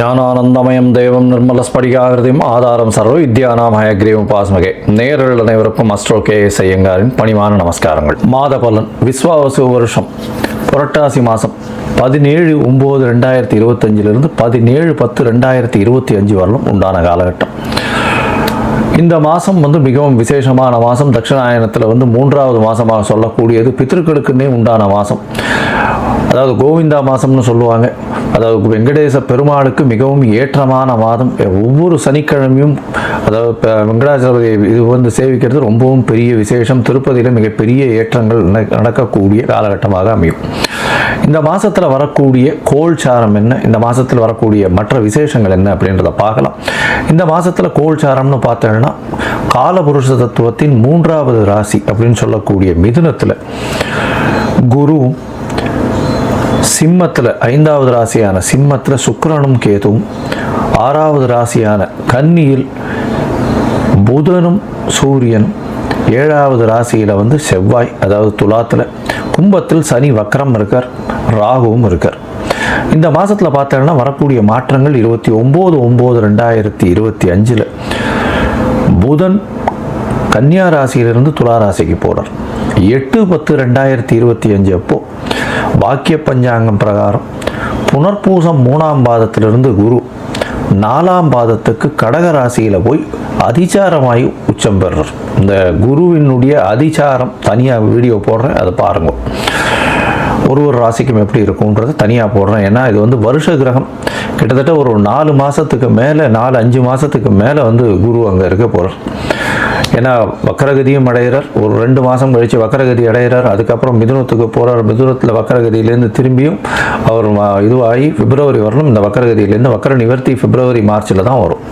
ஞானானந்தமயம் தேவம் நிர்மலஸ்படிகாகிருதியும் ஆதாரம் சர்வ வித்யானாம் ஹயக்ரீவம் பாஸ்மகே நேரில் அனைவருக்கும் அஸ்ட்ரோ கே எஸ் ஐயங்காரின் பணிவான நமஸ்காரங்கள். மாத பலன் விஸ்வாவசு வருஷம் புரட்டாசி மாதம் பதினேழு ஒம்பது ரெண்டாயிரத்தி இருபத்தஞ்சிலிருந்து பதினேழு பத்து ரெண்டாயிரத்தி இருபத்தி அஞ்சு வரலும் உண்டான காலகட்டம். இந்த மாதம் வந்து மிகவும் விசேஷமான மாதம் தட்சிணாயனத்தில் வந்து மூன்றாவது மாதமாக சொல்லக்கூடியது பித்திருக்களுக்குன்னே உண்டான மாதம் அதாவது கோவிந்தா மாதம்னு சொல்லுவாங்க. அதாவது வெங்கடேச பெருமாளுக்கு மிகவும் ஏற்றமான மாதம். ஒவ்வொரு சனிக்கிழமையும் அதாவது இப்போ வெங்கடாச்சலபதி இது வந்து சேவிக்கிறது ரொம்பவும் பெரிய விசேஷம். திருப்பதியில் மிகப்பெரிய ஏற்றங்கள் நடக்கக்கூடிய காலகட்டமாக அமையும். இந்த மாதத்தில் வரக்கூடிய கோல்சாரம் என்ன? இந்த மாதத்தில் வரக்கூடிய மற்ற விசேஷங்கள் என்ன அப்படின்றத பார்க்கலாம். இந்த மாதத்தில் கோல்சாரம்னு பார்த்தோம்னா காலபுருஷ தத்துவத்தின் மூன்றாவது ராசி அப்படின்னு சொல்லக்கூடிய மிதுனத்தில் குருவும் சிம்மத்தில் ஐந்தாவது ராசியான சிம்மத்தில் சுக்கரனும் கேதுவும் ஆறாவது ராசியான கன்னியில் புதனும் சூரியனும் ஏழாவது ராசியில் வந்து செவ்வாய் அதாவது துலாத்தில் கும்பத்தில் சனி வக்கரம் இருக்கார் ராகுவும் இருக்கார். இந்த மாதத்தில் பார்த்தோன்னா வரக்கூடிய மாற்றங்கள் இருபத்தி ஒம்பது ஒம்பது ரெண்டாயிரத்தி இருபத்தி அஞ்சில் புதன் கன்னியா ராசியிலிருந்து துலா ராசிக்கு போகிறார் எட்டு பத்து ரெண்டாயிரத்தி இருபத்தி அஞ்சு அப்போ வாக்கிய பஞ்சாங்கம் பிரகாரம் புனர்பூசம் மூணாம் பாதத்திலிருந்து குரு நாலாம் பாதத்துக்கு கடக ராசியில் போய் அதிச்சாரமாயும் உச்சம் பெறுறார் இந்த குருவினுடைய அதிசாரம் தனியாக வீடியோ போடுறேன் அதை பாருங்க. ஒரு ஒரு ராசிக்கும் எப்படி இருக்கும்ன்றது தனியாக போடுறேன். ஏன்னா இது வந்து வருஷ கிரகம். கிட்டத்தட்ட ஒரு நாலு மாதத்துக்கு மேலே நாலு அஞ்சு மாதத்துக்கு மேலே வந்து குரு அங்கே இருக்க போகிறார் ஏன்னா வக்கரகதியும் அடைகிறார். ஒரு ரெண்டு மாதம் கழித்து வக்கரகதி அடைகிறார். அதுக்கப்புறம் மிதுனத்துக்கு போகிறார் மிதுனத்தில் வக்கரகதியிலேருந்து திரும்பியும் அவர் இதுவாகி பிப்ரவரி வரணும் இந்த வக்கரகதியிலேருந்து வக்கர நிவர்த்தி பிப்ரவரி மார்ச்சில் தான் வரும்.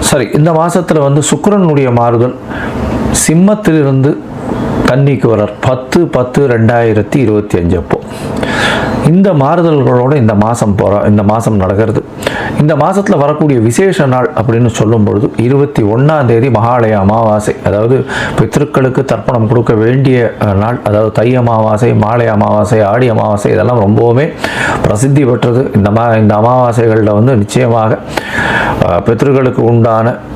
சரி இந்த மாதத்தில் வந்து சுக்கரனுடைய மாறுதல் சிம்மத்திலிருந்து கன்னிக்கு வரார். பத்து பத்து ரெண்டாயிரத்தி இருபத்தி அஞ்சு அப்போ. இந்த மாறுதல்களோட இந்த மாதம் போகிற இந்த மாதம் நடக்கிறது. இந்த மாதத்தில் வரக்கூடிய விசேஷ நாள் அப்படின்னு சொல்லும் பொழுது இருபத்தி ஒன்றாம் தேதி மகாலய அமாவாசை. அதாவது பித்திருக்களுக்கு தர்ப்பணம் கொடுக்க வேண்டிய நாள். அதாவது தை அமாவாசை மாலை அமாவாசை ஆடி அமாவாசை இதெல்லாம் ரொம்பவுமே பிரசித்தி பெற்றது. இந்த மா இந்த அமாவாசைகளில் வந்து நிச்சயமாக பித்திருக்களுக்கு பித்ருக்களுக்கு உண்டான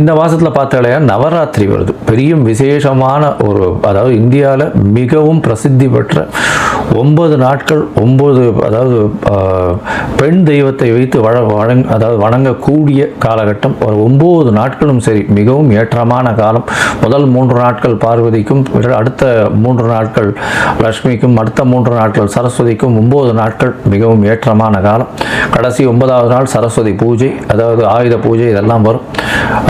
இந்த மாதத்தில் பார்த்தாலே நவராத்திரி வருது. பெரிய விசேஷமான ஒரு அதாவது இந்தியாவில் மிகவும் பிரசித்தி பெற்ற ஒன்பது நாட்கள் ஒன்பது அதாவது பெண் தெய்வத்தை வைத்து வழ வழங் அதாவது வணங்கக்கூடிய காலகட்டம். ஒரு ஒம்பது நாட்களும் சரி மிகவும் ஏற்றமான காலம். முதல் மூன்று நாட்கள் பார்வதிக்கும் அடுத்த மூன்று நாட்கள் லக்ஷ்மிக்கும் அடுத்த மூன்று நாட்கள் சரஸ்வதிக்கும் ஒம்பது நாட்கள் மிகவும் ஏற்றமான காலம். கடைசி ஒன்பதாவது நாள் சரஸ்வதி பூஜை அதாவது ஆயுத பூஜை இதெல்லாம் வரும்.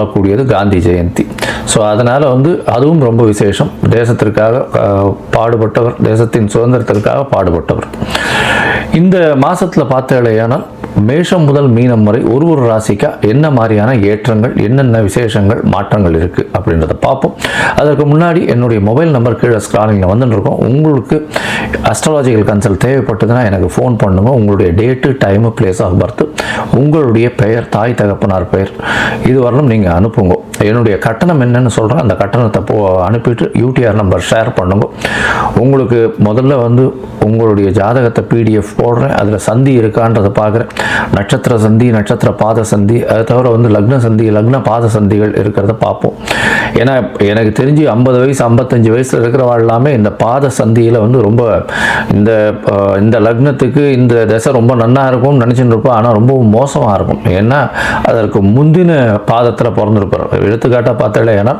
சொல்லக்கூடியது காந்தி ஜெயந்தி. ஸோ அதனால் வந்து அதுவும் ரொம்ப விசேஷம். தேசத்திற்காக பாடுபட்டவர் தேசத்தின் சுதந்திரத்திற்காக பாடுபட்டவர். இந்த மாதத்தில் பார்த்தாலேயானால் மேஷம் முதல் மீனம் வரை ஒரு ஒரு ராசிக்கா என்ன மாதிரியான ஏற்றங்கள் என்னென்ன விசேஷங்கள் மாற்றங்கள் இருக்குது அப்படின்றத பார்ப்போம். அதற்கு முன்னாடி என்னுடைய மொபைல் நம்பர் கீழே ஸ்க்ராலிங்கில் வந்துட்டுருக்கோம் உங்களுக்கு அஸ்ட்ராலஜிக்கல் கன்சல்ட் தேவைப்பட்டதுன்னா எனக்கு ஃபோன் பண்ணுங்கள் உங்களுடைய date time place of birth உங்களுடைய பெயர் தாய் தகப்பனார் பெயர். இது வரலும் நீங்கள் அனுப்புங்க. என்னுடைய கட்டணம் என்னன்னு சொல்கிறேன் அந்த கட்டணத்தை போ அனுப்பிட்டு யூடிஆர் நம்பர் ஷேர் பண்ணுங்க. உங்களுக்கு முதல்ல வந்து உங்களுடைய ஜாதகத்தை பிடிஎஃப் போடுறேன். அதில் சந்தி இருக்கான்றதை பார்க்குறேன். நட்சத்திர சந்தி நட்சத்திர பாத சந்தி அதை தவிர வந்து லக்ன சந்தி லக்ன பாத சந்திகள் இருக்கிறத பார்ப்போம். ஏன்னா எனக்கு தெரிஞ்சு ஐம்பது வயசு ஐம்பத்தஞ்சு வயசில் இருக்கிறவா எல்லாமே இந்த பாத சந்தியில் வந்து ரொம்ப இந்த இந்த லக்னத்துக்கு இந்த தசை ரொம்ப நன்னா இருக்கும்னு நினச்சிட்டு இருப்போம் ஆனால் ரொம்ப மோசமாக இருக்கும். ஏன்னா அதற்கு முந்தின பாதத்தில் பிறந்திருப்பார். எடுத்துக்காட்டாக பார்த்தாலே ஏன்னா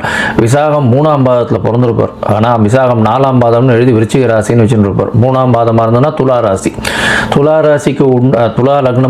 விசாகம் மூணாம் பாதத்தில் பிறந்திருப்பார். ஆனால் விசாகம் நாலாம் பாதம்னு எழுதி விருச்சிக ராசின்னு வச்சுருப்பார் மூணாம் பாதமாக இருந்ததுன்னா துலா ராசி. துலா ராசிக்கு உண் துலா லக்னம்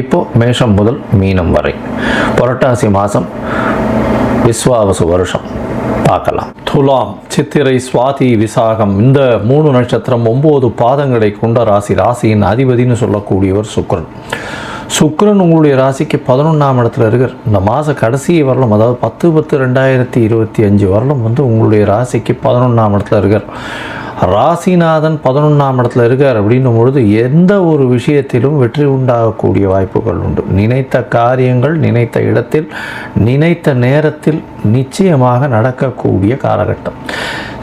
இப்போ மேஷம் முதல் மீனம் வரை. புரட்டாசி மாதம் விஸ்வாவசு வருஷம். பார்க்கலாம். துலாம் சித்திரை சுவாதி விசாகம் இந்த மூணு நட்சத்திரம் ஒம்பது பாதங்களை கொண்ட ராசி. ராசியின் அதிபதினு சொல்லக்கூடியவர் சுக்கரன் சுக்கரன் உங்களுடைய ராசிக்கு பதினொன்றாம் இடத்துல இருக்கார். இந்த மாத கடைசி வரலும் அதாவது பத்து பத்து ரெண்டாயிரத்தி இருபத்தி அஞ்சு வரலும் வந்து உங்களுடைய ராசிக்கு பதினொன்றாம் இடத்துல இருக்கார். ராசிநாதன் பதினொன்றாம் இடத்துல இருக்கார் அப்படின்னும் பொழுது எந்த ஒரு விஷயத்திலும் வெற்றி உண்டாகக்கூடிய வாய்ப்புகள் உண்டு. நினைத்த காரியங்கள் நினைத்த இடத்தில் நினைத்த நேரத்தில் நிச்சயமாக நடக்கக்கூடிய காலகட்டம்.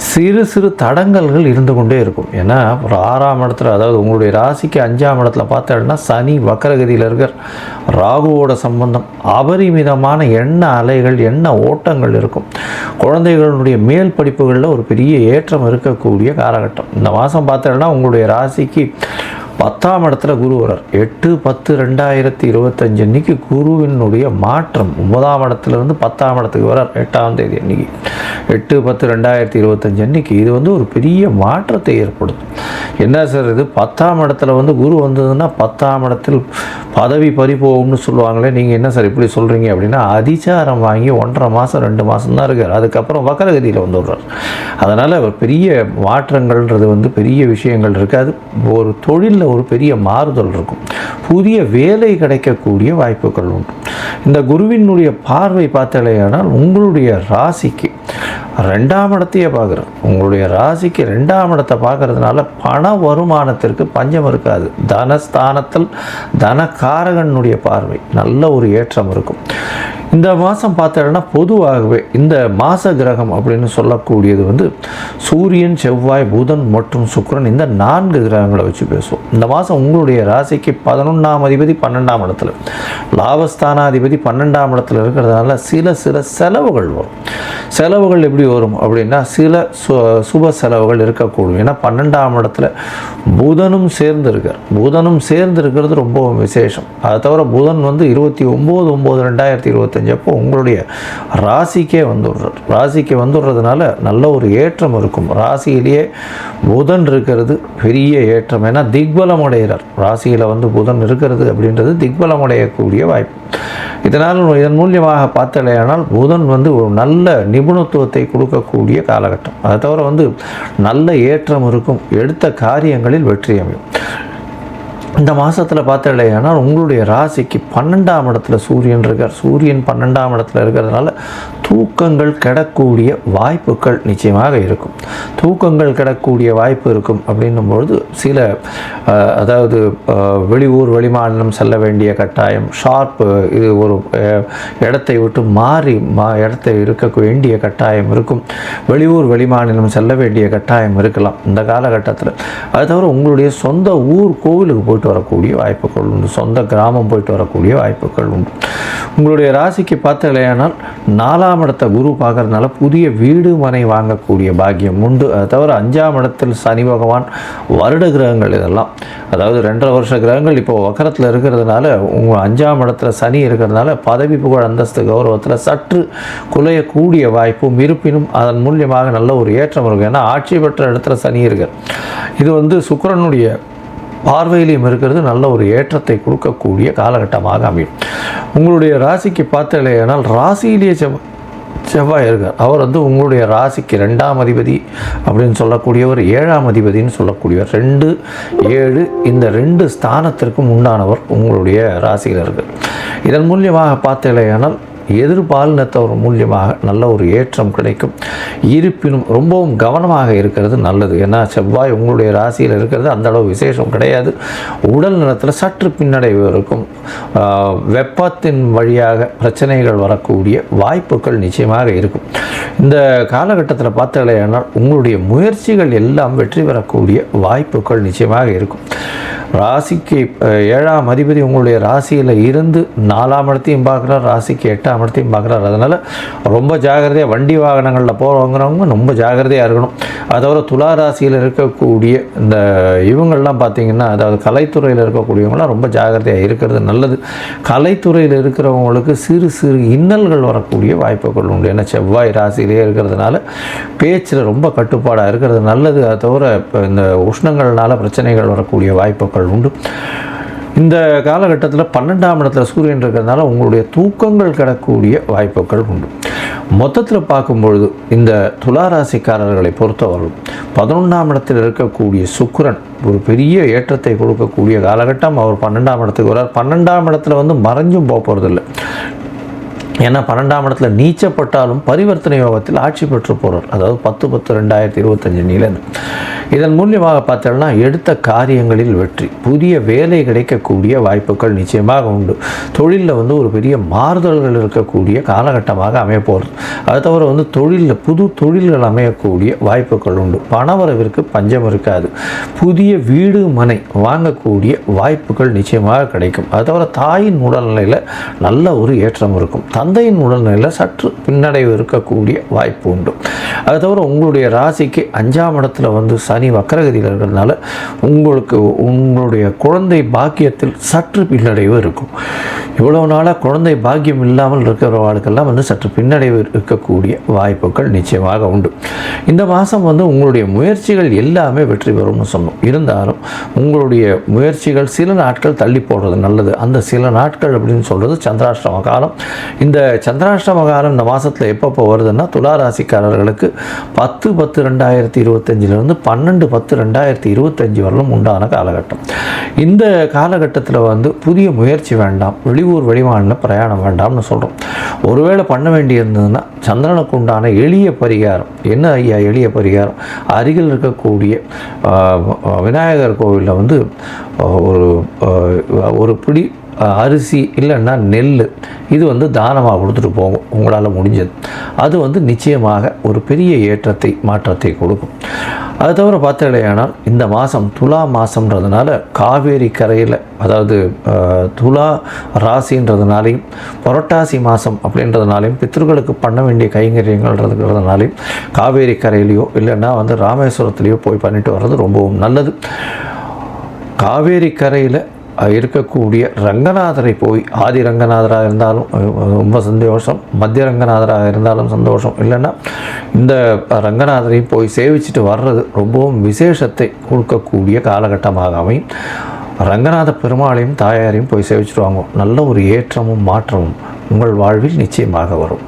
சிறு சிறு தடங்கல்கள் இருந்து கொண்டே இருக்கும். ஏன்னா ஒரு ஆறாம் இடத்துல அதாவது உங்களுடைய ராசிக்கு அஞ்சாம் இடத்துல பார்த்தோம்னா சனி வக்கரகதியில் இருக்கிற ராகுவோட சம்பந்தம் அபரிமிதமான எண்ண அலைகள் எண்ண ஓட்டங்கள் இருக்கும். குழந்தைகளுடைய மேல் படிப்புகளில் ஒரு பெரிய ஏற்றம் இருக்கக்கூடிய காலகட்டம். இந்த மாதம் பார்த்தோன்னா உங்களுடைய ராசிக்கு பத்தாம் இடத்துல குரு வரார் எட்டு பத்து ரெண்டாயிரத்தி இருபத்தஞ்சு அன்னைக்கு குருவினுடைய மாற்றம் ஒன்பதாம் இடத்துலேருந்து பத்தாம் இடத்துக்கு வரார் எட்டாம் தேதி அன்னைக்கு. எட்டு பத்து ரெண்டாயிரத்தி இருபத்தஞ்சு அன்னைக்கு இது வந்து ஒரு பெரிய மாற்றத்தை ஏற்படுத்தும். என்ன சார் இது? பத்தாம் இடத்துல வந்து குரு வந்ததுன்னா பத்தாம் இடத்தில் பதவி பறி போகும்னு சொல்லுவாங்களே நீங்கள் என்ன சார் இப்படி சொல்கிறீங்க அப்படின்னா அதிசாரம் வாங்கி ஒன்றரை மாதம் ரெண்டு மாதம் தான் இருக்கார். அதுக்கப்புறம் வக்கரகதியில் வந்து விடுறார் அதனால் பெரிய மாற்றங்கள்ன்றது வந்து பெரிய விஷயங்கள் இருக்காது ஒரு தொழிலில் ஒரு பெரிய மாறுதல் இருக்கும். புதிய வேலை கிடைக்கக்கூடிய வாய்ப்புகள் உண்டு. இந்த குருவினுடைய பார்வை பார்த்தாலேயானால் உங்களுடைய ராசிக்கு ரெண்டாம் இடத்தையே பார்க்குறோம். உங்களுடைய ராசிக்கு ரெண்டாம் இடத்தை பார்க்கறதுனால பண வருமானத்திற்கு பஞ்சம் இருக்காது. தனஸ்தானத்தில் தனக்காரகனுடைய பார்வை நல்ல ஒரு ஏற்றம் இருக்கும். இந்த மாதம் பார்த்தோன்னா பொதுவாகவே இந்த மாச கிரகம் அப்படின்னு சொல்லக்கூடியது வந்து சூரியன் செவ்வாய் புதன் மற்றும் சுக்கரன் இந்த நான்கு கிரகங்களை வச்சு பேசுவோம். இந்த மாதம் உங்களுடைய ராசிக்கு பதினொன்றாம் அதிபதி பன்னெண்டாம் இடத்துல. லாபஸ்தானாதிபதி பன்னெண்டாம் இடத்துல இருக்கிறதுனால சில சில செலவுகள் வரும். செலவுகள் எப்படி வரும் அப்படின்னா சில சு- சுப செலவுகள் இருக்கக்கூடும். ஏன்னா பன்னெண்டாம் இடத்துல புதனும் சேர்ந்து இருக்கார் புதனும் சேர்ந்து இருக்கிறது ரொம்ப விசேஷம். அதை தவிர புதன் வந்து இருபத்தி ஒம்பது ஒம்பது ரெண்டாயிரத்தி இருபத்தஞ்சு அப்போ உங்களுடைய ராசிக்கே வந்துடுறார். ராசிக்கு வந்துடுறதுனால நல்ல ஒரு ஏற்றம் இருக்கும். ராசியிலேயே புதன் இருக்கிறது பெரிய ஏற்றம். ஏன்னா திக்பலம் அடைகிறார். ராசியில் வந்து புதன் இருக்கிறது அப்படின்றது திக்பலம் அடையக்கூடிய வாய்ப்பு. இதனால் இதன் மூலியமாக பார்த்தலையானால் புதன் வந்து ஒரு நல்ல நிபுணத்துவத்தை கொடுக்கக்கூடிய காலகட்டம். அதை தவிர வந்து நல்ல ஏற்றம் இருக்கும் எடுத்த காரியங்களில் வெற்றி அமையும். இந்த மாதத்தில் பார்த்தலையானால் உங்களுடைய ராசிக்கு பன்னெண்டாம் இடத்துல சூரியன் இருக்கார். சூரியன் பன்னெண்டாம் இடத்துல இருக்கிறதுனால தூக்கங்கள் கிடக்கூடிய வாய்ப்புகள் நிச்சயமாக இருக்கும். தூக்கங்கள் கிடக்கூடிய வாய்ப்பு இருக்கும் அப்படின்னும் பொழுது சில அதாவது வெளியூர் வெளிமாநிலம் செல்ல வேண்டிய கட்டாயம் ஷார்ப்பு இது ஒரு இடத்தை விட்டு மாறி மா இடத்தை இருக்க வேண்டிய கட்டாயம் இருக்கும். வெளியூர் வெளிமாநிலம் செல்ல வேண்டிய கட்டாயம் இருக்கலாம் இந்த காலகட்டத்தில். அது தவிர உங்களுடைய சொந்த ஊர் கோவிலுக்கு போயிட்டு வரக்கூடிய வாய்ப்புகள் உண்டு. சொந்த கிராமம் போயிட்டு வரக்கூடிய வாய்ப்புகள் உண்டு. உங்களுடைய ராசிக்கு பார்த்தலையானால் நாலாம் இடத்த குரு பார்க்கறதுனால புதிய வீடு மனை வாங்கக்கூடிய பாக்கியம் உண்டு. அதை தவிர அஞ்சாம் இடத்தில் சனி பகவான் வருட கிரகங்கள் இதெல்லாம். அதாவது ரெண்டரை வருஷ கிரகங்கள் இப்போ வக்கரத்தில் இருக்கிறதுனால உங்கள் அஞ்சாம் இடத்துல சனி இருக்கிறதுனால பதவி புகழ் அந்தஸ்து கௌரவத்தில் சற்று குலையக்கூடிய வாய்ப்பும் இருப்பினும் அதன் மூலியமாக நல்ல ஒரு ஏற்றம் இருக்கும். ஏன்னா ஆட்சி பெற்ற இடத்துல சனி இருக்கு இது வந்து சுக்கரனுடைய பார்வையிலையும் இருக்கிறது நல்ல ஒரு ஏற்றத்தை கொடுக்கக்கூடிய காலகட்டமாக அமையும். உங்களுடைய ராசிக்கு பார்த்தலையானால் ராசியிலேயே செவ்வாய் செவ்வாய் இருக்கார் அவர் வந்து உங்களுடைய ராசிக்கு ரெண்டாம் அதிபதி அப்படின்னு சொல்லக்கூடியவர் ஏழாம் அதிபதினு சொல்லக்கூடியவர். ரெண்டு ஏழு இந்த ரெண்டு ஸ்தானத்திற்கும் உண்டானவர் உங்களுடைய ராசியில் இருக்கார் இதன் மூலியமாக பார்த்தலையானால் எதிர்பாலினத்தவர் மூலியமாக நல்ல ஒரு ஏற்றம் கிடைக்கும். இருப்பினும் ரொம்பவும் கவனமாக இருக்கிறது நல்லது. ஏன்னா செவ்வாய் உங்களுடைய ராசியில் இருக்கிறது அந்த அளவு விசேஷம் கிடையாது. உடல் நலத்தில் சற்று பின்னடைவு இருக்கும். வெப்பத்தின் வழியாக பிரச்சனைகள் வரக்கூடிய வாய்ப்புகள் நிச்சயமாக இருக்கும். இந்த காலகட்டத்தில் பார்த்தீங்கன்னா உங்களுடைய முயற்சிகள் எல்லாம் வெற்றி பெறக்கூடிய வாய்ப்புகள் நிச்சயமாக இருக்கும். ராசிக்கு ஏழாம் அதிபதி உங்களுடைய ராசியில் இருந்து நாலாம் இடத்தையும் பார்க்குறார் ராசிக்கு எட்டாம் இடத்தையும் பார்க்குறார். அதனால் ரொம்ப ஜாகிரதையாக வண்டி வாகனங்களில் போகிறவங்கிறவங்க ரொம்ப ஜாகிரதையாக இருக்கணும். அதோட துலா ராசியில் இருக்கக்கூடிய இந்த இவங்கள்லாம் பார்த்திங்கன்னா அதாவது கலைத்துறையில் இருக்கக்கூடியவங்களாம் ரொம்ப ஜாகிரதையாக இருக்கிறது நல்லது. கலைத்துறையில் இருக்கிறவங்களுக்கு சிறு சிறு இன்னல்கள் வரக்கூடிய வாய்ப்புகள் உண்டு. ஏன்னா செவ்வாய் ராசியிலே இருக்கிறதுனால பேச்சில் ரொம்ப கட்டுப்பாடாக இருக்கிறது நல்லது. அதை தவிர இப்போ இந்த உஷ்ணங்கள்னால பிரச்சனைகள் வரக்கூடிய வாய்ப்புகள் உண்டு. இந்த காலகட்டத்தில் பன்னெண்டாம் இடத்துல சூரியன் இருக்கிறதுனால உங்களுடைய தூக்கங்கள் கிடக்கூடிய வாய்ப்புகள் உண்டு. மொத்தத்தில் பார்க்கும்பொழுது இந்த துளாராசிக்காரர்களை பொறுத்தவரை பதினொன்றாம் இடத்தில் இருக்கக்கூடிய சுக்கரன் ஒரு பெரிய ஏற்றத்தை கொடுக்கக்கூடிய காலகட்டம். அவர் பன்னெண்டாம் இடத்துக்கு வரார் பன்னெண்டாம் இடத்துல வந்து மறைஞ்சும் போக போகிறதில்ல ஏன்னா பன்னெண்டாம் இடத்துல நீச்சப்பட்டாலும் பரிவர்த்தனை யோகத்தில் ஆட்சி பெற்று போகிறார் அதாவது பத்து பத்து ரெண்டாயிரத்தி இருபத்தஞ்சு நீலன் இதன் மூலியமாக பார்த்தோம்னா எடுத்த காரியங்களில் வெற்றி புதிய வேலை கிடைக்கக்கூடிய வாய்ப்புகள் நிச்சயமாக உண்டு. தொழிலில் வந்து ஒரு பெரிய மாறுதல்கள் இருக்கக்கூடிய காலகட்டமாக அமைய போகிறது அது தவிர வந்து தொழிலில் புது தொழில்கள் அமையக்கூடிய வாய்ப்புகள் உண்டு. பணவரவிற்கு பஞ்சம் இருக்காது. புதிய வீடு மனை வாங்கக்கூடிய வாய்ப்புகள் நிச்சயமாக கிடைக்கும். அது தவிர தாயின் உடல்நிலையில் நல்ல ஒரு ஏற்றம் இருக்கும். தந்தையின் உடல்நிலையில் சற்று பின்னடைவு இருக்கக்கூடிய வாய்ப்பு உண்டு. அது தவிர உங்களுடைய ராசிக்கு அஞ்சாம் இடத்துல வந்து சனி வக்கரகதியில் இருக்கிறதுனால உங்களுக்கு உங்களுடைய குழந்தை பாக்கியத்தில் சற்று பின்னடைவு இருக்கும். இவ்வளவு நாளாக குழந்தை பாக்கியம் இல்லாமல் இருக்கிறவர்களுக்கெல்லாம் வந்து சற்று பின்னடைவு இருக்கக்கூடிய வாய்ப்புகள் நிச்சயமாக உண்டு. இந்த மாதம் வந்து உங்களுடைய முயற்சிகள் எல்லாமே வெற்றி பெறும்னு சொன்னோம். இருந்தாலும் உங்களுடைய முயற்சிகள் சில நாட்கள் தள்ளி போடுறது நல்லது. அந்த சில நாட்கள் அப்படின்னு சொல்கிறது சந்திராஷ்டம காலம். இந்த சந்திராஷ்டம காலம் இந்த மாதத்தில் எப்பப்போ வருதுன்னா துலா ராசிக்காரர்களுக்கு பத்து பத்து ரெண்டாயிரத்தி இருபத்தஞ்சிலிருந்து பன்னெண்டு பத்து ரெண்டாயிரத்தி இருபத்தஞ்சி வரலும் உண்டான காலகட்டம். இந்த காலகட்டத்தில் வந்து புதிய முயற்சி வேண்டாம் வெளியூர் வெளிமாநில பிரயாணம் வேண்டாம்னு சொல்கிறோம் ஒருவேளை பண்ண வேண்டியிருந்ததுன்னா சந்திரனுக்கு உண்டான எளிய பரிகாரம். என்ன ஐயா எளிய பரிகாரம்? அருகில் இருக்கக்கூடிய விநாயகர் கோவிலில் வந்து ஒரு ஒரு பிடி அரிசி இல்லைன்னா நெல் இது வந்து தானமாக கொடுத்துட்டு போகும். உங்களால் முடிஞ்சது. அது வந்து நிச்சயமாக ஒரு பெரிய ஏற்றத்தை மாற்றத்தை கொடுக்கும். அது தவிர பார்த்தீங்களேயானால் இந்த மாதம் துலா மாதம்ன்றதுனால காவேரி கரையில் அதாவது துலா ராசின்றதுனாலையும் புரட்டாசி மாதம் அப்படின்றதுனாலையும் பித்தர்களுக்கு பண்ண வேண்டிய கைங்கரியங்கள்ன்றதுனாலையும் காவேரி கரையிலையோ இல்லைன்னா வந்து ராமேஸ்வரத்துலேயோ போய் பண்ணிட்டு வர்றது ரொம்பவும் நல்லது. காவேரி கரையில் இருக்கக்கூடிய ரங்கநாதரை போய் ஆதி ரங்கநாதராக இருந்தாலும் ரொம்ப சந்தோஷம். மத்திய ரங்கநாதராக இருந்தாலும் சந்தோஷம். இல்லைன்னா இந்த ரங்கநாதரையும் போய் சேவிச்சுட்டு வர்றது ரொம்பவும் விசேஷத்தை கொடுக்கக்கூடிய காலகட்டமாக அமையும். ரங்கநாத பெருமாளையும் தாயாரையும் போய் சேவிச்சுட்டு வாங்க. நல்ல ஒரு ஏற்றமும் மாற்றமும் உங்கள் வாழ்வில் நிச்சயமாக வரும்.